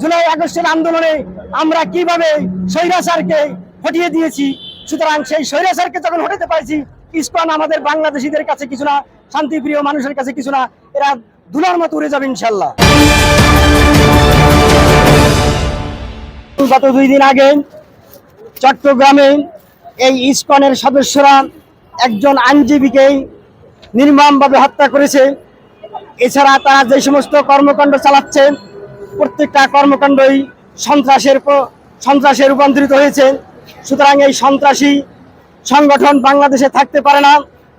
জুলাই আগস্টের আন্দোলনে আমরা কীভাবে স্বৈরাচারকে হটিয়ে দিয়েছি, সুতরাং সেই স্বৈরাচারকে যখন হটাতে পারছি, ইস্কন আমাদের বাংলাদেশিদের কাছে কিছু না, শান্তিপ্রিয় মানুষের কাছে কিছু না, এরা দুলার মতো উড়ে যাবে ইনশাল্লাহ। গত দুই দিন আগে চট্টগ্রামে এই ইস্কনের সদস্যরা একজন আইনজীবীকে নির্মমভাবে হত্যা করেছে। এছাড়া তারা যে সমস্ত কর্মকাণ্ড চালাচ্ছে প্রত্যেকটা কর্মকাণ্ডই সন্ত্রাসের সন্ত্রাসে রূপান্তরিত হয়েছে। সুতরাং এই সন্ত্রাসী সংগঠন বাংলাদেশে থাকতে পারে না।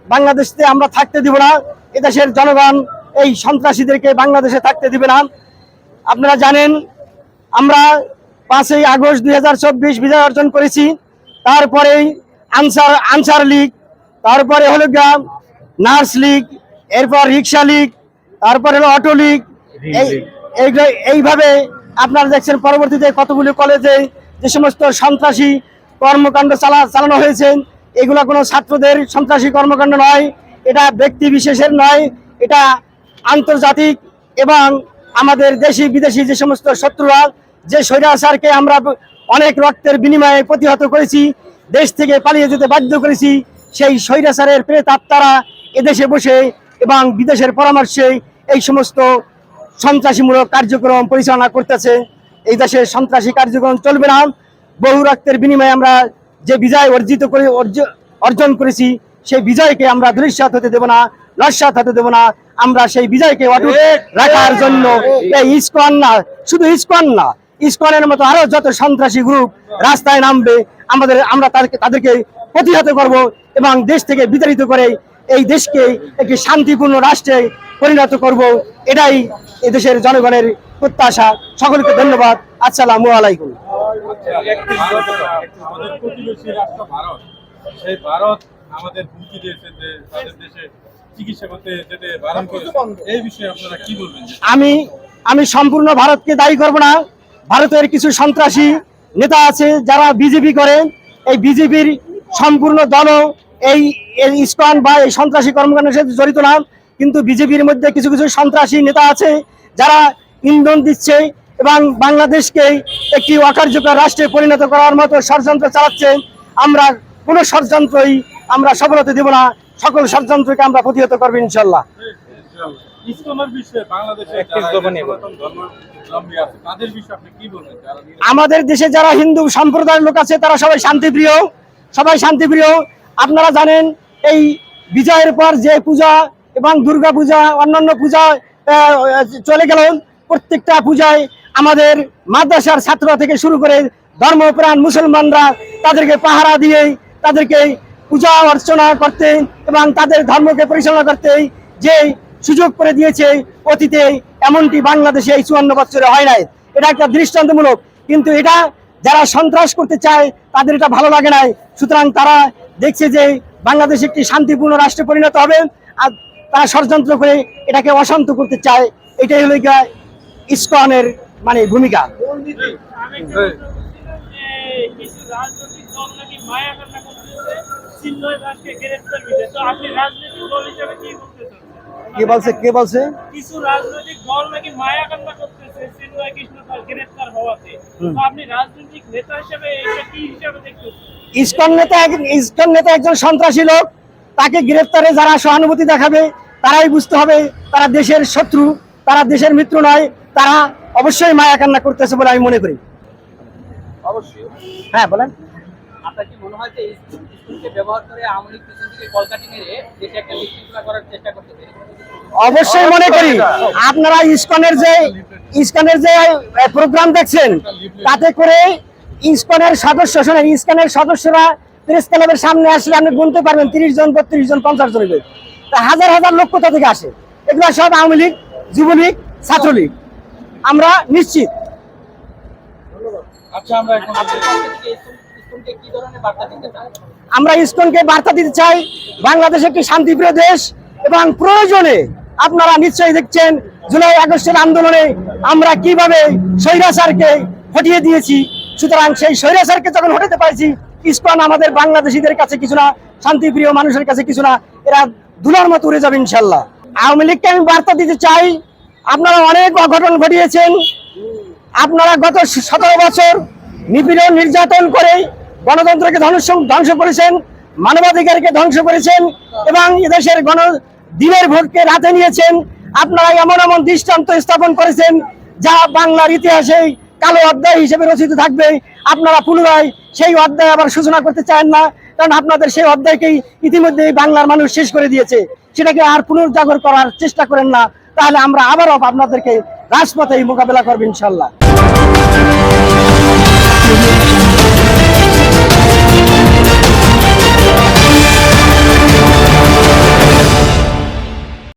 বাংলাদেশে আমরা থাকতে দিব না। এদেশের জনগণ এই সন্ত্রাসীদেরকে বাংলাদেশে থাকতে দিবে না। আপনারা জানেন আমরা পাঁচই আগস্ট দুই হাজার চব্বিশ বিজয় অর্জন করেছি। তারপরেই আনসার আনসার লীগ তারপরে হলো গিয়া নার্স লীগ এরপর রিক্সা লীগ তারপরে হলো অটো লীগ। এই এইভাবে আপনারা দেখছেন, পরবর্তীতে কতগুলি কলেজে যে সমস্ত সন্ত্রাসী কর্মকাণ্ড চালা চালানো হয়েছে, এগুলো কোনো ছাত্রদের সন্ত্রাসী কর্মকাণ্ড নয়, এটা ব্যক্তি বিশেষের নয়, এটা আন্তর্জাতিক এবং আমাদের দেশি বিদেশি যে সমস্ত শত্রুরা, যে স্বৈরাচারকে আমরা অনেক রক্তের বিনিময়ে প্রতিহত করেছি, দেশ থেকে পালিয়ে যেতে বাধ্য করেছি, সেই স্বৈরাচারের আত্মারা এদেশে বসে এবং বিদেশের পরামর্শে এই সমস্ত সন্ত্রাসীমূলক কার্যক্রম পরিচালনা করতেছে। এই দেশে সন্ত্রাসী কার্যক্রম চলবে না। বহু রক্তের বিনিময়ে আমরা যে বিজয় অর্জিত করে অর্জন করেছি, সেই বিজয়কে আমরা ধূলিসাৎ হতে দেব না নস্বাত হতে দেব না। আমরা সেই বিজয়কে অটুট রাখার জন্য এই ইস্কন না, শুধু ইস্কন না, ইস্কনের মতো আরও যত সন্ত্রাসী গ্রুপ রাস্তায় নামবে, আমাদের আমরা তাদেরকে তাদেরকে প্রতিহত করব এবং দেশ থেকে বিতাড়িত করে এই দেশকে একটি শান্তিপূর্ণ রাষ্ট্রে পরিণত করব এটাই এদেশের জনগণের প্রত্যাশা। সকলকে ধন্যবাদ। আসসালামু আলাইকুম। আমাদের প্রতিবেশী রাষ্ট্র ভারত সেই ভারত আমাদের হুমকি দিয়েছে যে তাদের দেশে চিকিৎসা করতে যেতে বারণ করে এই বিষয়ে আপনারা কি বলবেন? আমি আমি সম্পূর্ণ ভারতকে দায়ী করব না। ভারতের কিছু সন্ত্রাসী নেতা আছে যারা বিজেপি করে। এই বিজেপির সম্পূর্ণ দল এই এই ইস্কন বা এই সন্ত্রাসী কর্মকাণ্ডের সাথে জড়িত না কিন্তু বিজেপির মধ্যে কিছু কিছু সন্ত্রাসী নেতা আছে যারা ইন্ধন দিচ্ছে এবং বাংলাদেশকে একটি অকার্যকর রাষ্ট্রে পরিণত করার মতো ষড়যন্ত্র চালাচ্ছে আমরা কোনো ষড়যন্ত্রই আমরা সফলতা দেব না সকল ষড়যন্ত্রকে আমরা প্রতিহত করব ইনশাল্লাহ ইসলামের বিষয়ে বাংলাদেশে যারা সনাতন ধর্মাবলম্বী আছে তাদের বিষয়ে আপনি কি বলবেন? যারা নিরাপদ আমাদের দেশে যারা হিন্দু সম্প্রদায়ের লোক আছে তারা সবাই শান্তিপ্রিয় সবাই শান্তিপ্রিয়। আপনারা জানেন, এই বিজয়ের পর যে পূজা এবং দুর্গা পূজা, অন্যান্য পূজা চলে গেল, প্রত্যেকটা পূজায় আমাদের মাদ্রাসার ছাত্র থেকে শুরু করে ধর্মপ্রাণ মুসলমানরা তাদেরকে পাহারা দিয়ে তাদেরকে পূজা অর্চনা করতে এবং তাদের ধর্মকে পরিচালনা করতে যে সুযোগ করে দিয়েছে, অতীতে এমনটি বাংলাদেশে এই চুয়ান্ন বছরে হয় নাই। এটা একটা দৃষ্টান্তমূলক। কিন্তু এটা যারা সন্ত্রাস করতে চায়, তাদের এটা ভালো লাগে নাই। সুতরাং তারা দেখছে যে বাংলাদেশ একটি শান্তিপূর্ণ রাষ্ট্রে পরিণত হবে আর তারা ষড়যন্ত্র করে এটাকে অশান্ত করতে চায় এটাই হলো গিয়া ইস্কনের মানে ভূমিকা। কি বলছে কে বলছে? কিছু রাজনৈতিক দল নাকি মায়া কান্না করতেছে কৃষ্ণ গ্রেফতার হওয়াতে। আপনি রাজনৈতিক নেতা হিসেবে এটা কি হিসেবে দেখতেছেন? ইস্কন নেতা ইস্কন নেতা একজন সন্ত্রাসী লোক তাকে গ্রেফতারে যারা সহানুভূতি দেখাবে তারাই বুঝতে হবে তারা দেশের শত্রু তারা দেশের মিত্র নয় তারা অবশ্যই মায়া কান্না করতেছে বলে আমি মনে করি। অবশ্যই হ্যাঁ বলেন। অবশ্যই মনে করি আপনারা ইস্কনের যে ইস্কনের যে প্রোগ্রাম দেখছেন তাতে করে ইস্কনের সদস্য শোনেন ইস্কনের সদস্যরা প্রেস ক্লাবের সামনে আসলে আপনি গুনতে পারবেন তিরিশ জন বত্রিশ জন পঞ্চাশ জন। তা হাজার হাজার লোক কোথা থেকে আসে? এগুলো সব আওয়ামী লীগ যুবলীগ ছাত্রলীগ। আমরা নিশ্চিত। আচ্ছা আমরা ইসকনকে বার্তা দিতে চাই বাংলাদেশ একটি শান্তিপ্রিয় দেশ এবং প্রয়োজনে আপনারা নিশ্চয়ই দেখছেন জুলাই আগস্টের আন্দোলনে আমরা কীভাবে স্বৈরাচারকে হটিয়ে দিয়েছি সুতরাং সেই স্বৈরাচারকে যখন হটাতে পারছি, ইসকন আমাদের বাংলাদেশিদের কাছে কিছু না, শান্তিপ্রিয় মানুষের কাছে কিছু না, এরা দুলার মতো উড়ে যাবে ইনশাল্লাহ। আওয়ামী লীগকে আমি বার্তা দিতে চাই, আপনারা অনেক অঘটন ঘটিয়েছেন। আপনারা গত সতেরো বছর নিপীড়ন নির্যাতন করে গণতন্ত্রকে ধ্বংস ধ্বংস করেছেন, মানবাধিকারকে ধ্বংস করেছেন এবং এদেশের গণ, দিনের ভোটকে রাতে নিয়েছেন। আপনারা এমন এমন দৃষ্টান্ত স্থাপন করেছেন যা বাংলার ইতিহাসে কালো অধ্যায় হিসেবে রচিত থাকবে। আপনারা পুনরায় সেই অধ্যায় আবার সূচনা করতে চান না, কারণ আপনাদের সেই অধ্যায়কেই ইতিমধ্যে বাংলার মানুষ শেষ করে দিয়েছে। সেটাকে আর পুনর্জাগর করার চেষ্টা করেন না, তাহলে আমরা আবারও আপনাদেরকে রাজপথেই মোকাবেলা করব ইনশাল্লাহ